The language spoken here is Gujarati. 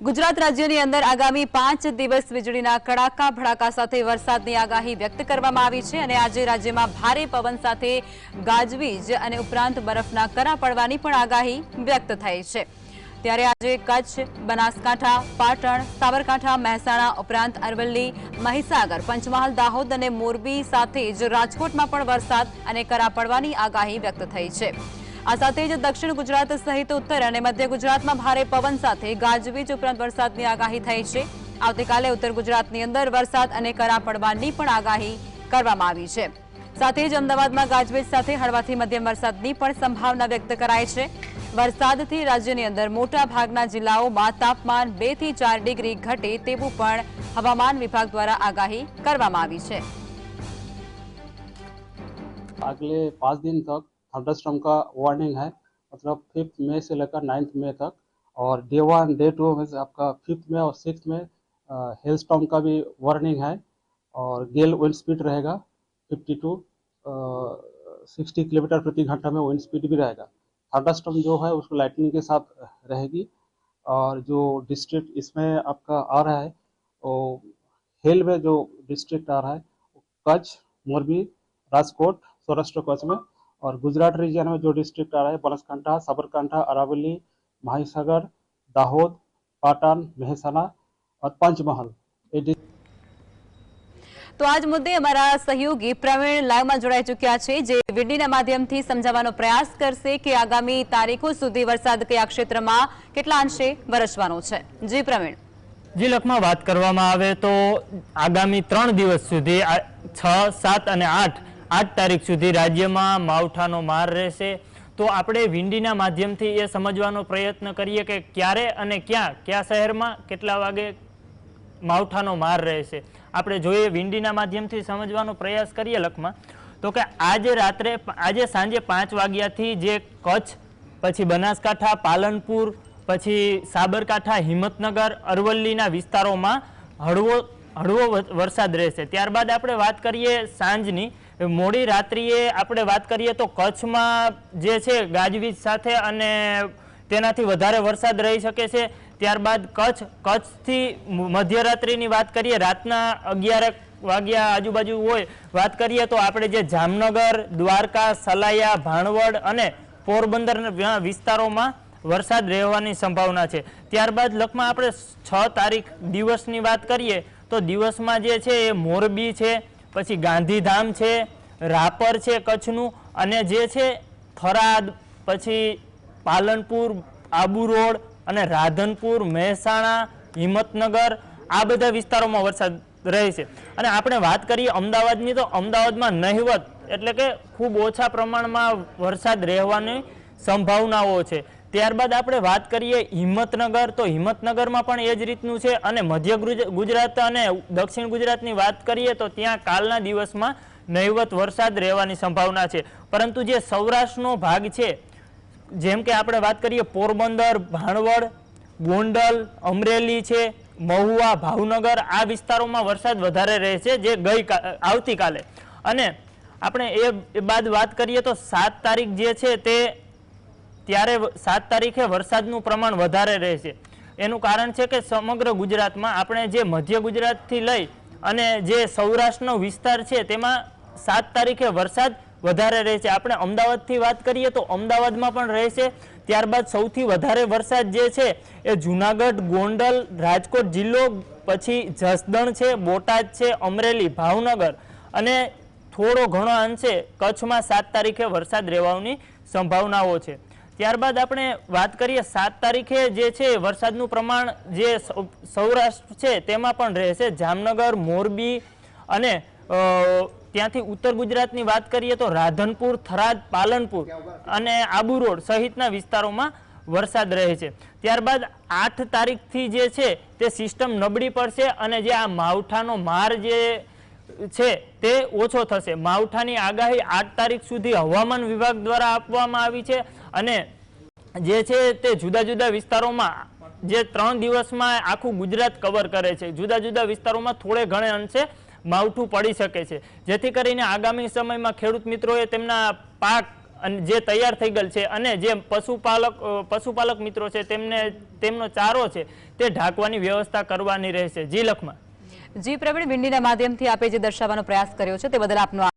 ગુજરાત રાજ્યની અંદર આગામી પાંચ દિવસ વીજળીના કડાકા, ભડાકા સાથે વરસાદની આગાહી વ્યક્ત કરવામાં આવી છે અને આજે રાજ્યમાં ભારે પવન સાથે ગાજવીજ અને ઉપરાંત બરફના કરા પડવાની પણ આગાહી વ્યક્ત થઈ છે. ત્યારે આજે કચ્છ, બનાસકાંઠા, પાટણ, સાબરકાંઠા, મહેસાણા ઉપરાંત અરવલ્લી, મહીસાગર, પંચમહાલ, દાહોદ અને મોરબી સાથે જ રાજકોટમાં પણ વરસાદ અને કરા પડવાની આગાહી વ્યક્ત થઈ છે. આ સાથે જ દક્ષિણ ગુજરાત સહિત ઉત્તર અને મધ્ય ગુજરાતમાં ભારે પવન સાથે ગાજવીજ ઉપરાંત વરસાદની આગાહી થઈ છે. આવતીકાલે ઉત્તર ગુજરાતની અંદર વરસાદ અને કરા પડવાની પણ આગાહી કરવામાં આવી છે. સાથે જ અમદાવાદમાં ગાજવીજ સાથે હળવાથી મધ્યમ વરસાદની પણ સંભાવના વ્યક્ત કરાઈ છે. વરસાદથી રાજ્યની અંદર મોટા ભાગના જિલ્લાઓમાં તાપમાન બેથી ચાર ડિગ્રી ઘટે તેવું પણ હવામાન વિભાગ દ્વારા આગાહી કરવામાં આવી છે. આગલે પાંચ દિન તક थंडरस्टॉर्म का वार्निंग है। मतलब फिफ्थ मई से लेकर नाइन्थ मई तक और डे वन डे टू में आपका फिफ्थ में और सिक्स में हेल स्टॉर्म का भी वार्निंग है और गेल विंड स्पीड रहेगा फिफ्टी टू सिक्सटी किलोमीटर प्रति घंटा में विंड स्पीड भी रहेगा। थंडरस्टॉर्म जो है उसको लाइटनिंग के साथ रहेगी और जो डिस्ट्रिक्ट इसमें आपका आ रहा है, वो हेल में जो डिस्ट्रिक्ट आ रहा है कच्छ, मोरबी, राजकोट, सौराष्ट्र, कच्छ में और गुजरात रीजन में जो डिस्ट्रिक्ट आ रहा है बनासकांठा साबरकांठा अरावली महासागर दाहोद पाटन મહેસાણા और पंचमहल ये डिस्ट्रिक्ट તો આજ મુદ્દે અમારા સહયોગી પ્રવીણ લાઈવમાં જોડાઈ ચૂક્યા છે જે વીડીના માધ્યમથી સમજાવવાનો પ્રયાસ કરશે કે આગામી તારીખો સુધી વરસાદ કયા ક્ષેત્રમાં કેટલા અંશે વરસવાનો છે જી પ્રવીણ જી લખમાં વાત કરવામાં આવે તો આગામી ત્રણ દિવસ સુધી આ છ સાત અને આઠ આઠ તારીખ સુધી રાજ્યમાં માવઠાનો માર રહેશે. તો આપણે વિંડીના માધ્યમથી એ સમજવાનો પ્રયત્ન કરીએ કે ક્યારે અને ક્યાં, કયા શહેરમાં કેટલા વાગે માવઠાનો માર રહેશે. આપણે જોઈએ વિંડીના માધ્યમથી સમજવાનો પ્રયાસ કરીએ લખમાં. તો કે આજે રાત્રે, આજે સાંજે પાંચ વાગ્યાથી જે કચ્છ, પછી બનાસકાંઠા, પાલનપુર, પછી સાબરકાંઠા, હિંમતનગર, અરવલ્લીના વિસ્તારોમાં હળવો હળવો વરસાદ રહેશે. ત્યારબાદ આપણે વાત કરીએ સાંજની મોડી રાત્રિએ આપણે વાત કરીએ તો કચ્છમાં જે છે ગાજવીજ સાથે અને તેનાથી વધારે વરસાદ રહી શકે છે. ત્યારબાદ કચ્છ, કચ્છથી મધ્યરાત્રિની વાત કરીએ, રાતના અગિયાર વાગ્યા આજુબાજુ હોય, વાત કરીએ તો આપણે જે જામનગર, દ્વારકા, સલાયા, ભાણવડ અને પોરબંદર વિસ્તારોમાં વરસાદ રહેવાની સંભાવના છે. ત્યારબાદ લખમાં આપણે છ તારીખ દિવસની વાત કરીએ તો દિવસમાં જે છે એ મોરબી છે પછી ગાંધીધામ છે, રાપર છે કચ્છનું, અને જે છે થરાદ, પછી પાલનપુર, આબુ રોડ અને રાધનપુર, મહેસાણા, હિંમતનગર, આ બધા વિસ્તારોમાં વરસાદ રહે છે. અને આપણે વાત કરીએ અમદાવાદની, તો અમદાવાદમાં નહિવત એટલે કે ખૂબ ઓછા પ્રમાણમાં વરસાદ રહેવાની સંભાવનાઓ છે. ત્યારબાદ આપણે વાત કરીએ હિંમતનગર. તો હિંમતનગરમાં પણ એ જ રીતનું છે અને મધ્ય ગુજ- ગુજરાત અને દક્ષિણ ગુજરાતની વાત કરીએ તો ત્યાં કાલના દિવસમાં નહિવત વરસાદ રહેવાની સંભાવના છે. પરંતુ જે સૌરાષ્ટ્રનો ભાગ છે, જેમ કે આપણે વાત કરીએ પોરબંદર, ભાણવડ, ગોંડલ, અમરેલી છે, મહુવા, ભાવનગર, આ વિસ્તારોમાં વરસાદ વધારે રહે છે જે ગઈ આવતીકાલે. અને આપણે એ બાદ વાત કરીએ તો સાત તારીખ જે છે તે ત્યારે સાત તારીખે વરસાદનું પ્રમાણ વધારે રહેશે. એનું કારણ છે કે સમગ્ર ગુજરાતમાં આપણે જે મધ્ય ગુજરાતથી લઈ અને જે સૌરાષ્ટ્રનો વિસ્તાર છે, તેમાં સાત તારીખે વરસાદ વધારે રહેશે. આપણે અમદાવાદથી વાત કરીએ તો અમદાવાદમાં પણ રહેશે. ત્યારબાદ સૌથી વધારે વરસાદ જે છે, એ જુનાગઢ, ગોંડલ, રાજકોટ જિલ્લો, પછી જસદણ છે, બોટાદ છે, અમરેલી, ભાવનગર અને થોડો ઘણો અંશે કચ્છમાં સાત તારીખે વરસાદ રહેવાની સંભાવનાઓ છે. ત્યારબાદ આપણે વાત કરીએ સાત તારીખે જે છે વરસાદનું પ્રમાણ જે સૌરાષ્ટ્ર છે તેમાં પણ રહેશે. જામનગર, મોરબી અને ત્યાંથી ઉત્તર ગુજરાતની વાત કરીએ તો રાધનપુર, થરાદ, પાલનપુર અને આબુ રોડ સહિતના વિસ્તારોમાં વરસાદ રહે છે. ત્યારબાદ આઠ તારીખથી જે છે તે સિસ્ટમ નબળી પડશે અને જે આ માવઠાનો માર જે છે તે ઓછો થશે. માવઠાની આગાહી આઠ તારીખ સુધી હવામાન વિભાગ દ્વારા આપવામાં આવી છે અને જે છે તે જુદા જુદા વિસ્તારોમાં જે ત્રણ દિવસમાં આખું ગુજરાત કવર કરે છે. જુદા જુદા વિસ્તારોમાં થોડે ઘણે અંશે માવઠું પડી શકે છે. જેથી કરીને આગામી સમયમાં ખેડૂત મિત્રોએ તેમના પાક અને જે તૈયાર થઈ ગયેલ છે અને જે પશુપાલક પશુપાલક મિત્રો છે તેમને, તેમનો ચારો છે તે ઢાંકવાની વ્યવસ્થા કરવાની રહેશે. જી લખમાં જી પ્રવીણ વિંડીના માધ્યમથી આપે જે દર્શાવવાનો પ્રયાસ કર્યો છે તે બદલ આપનો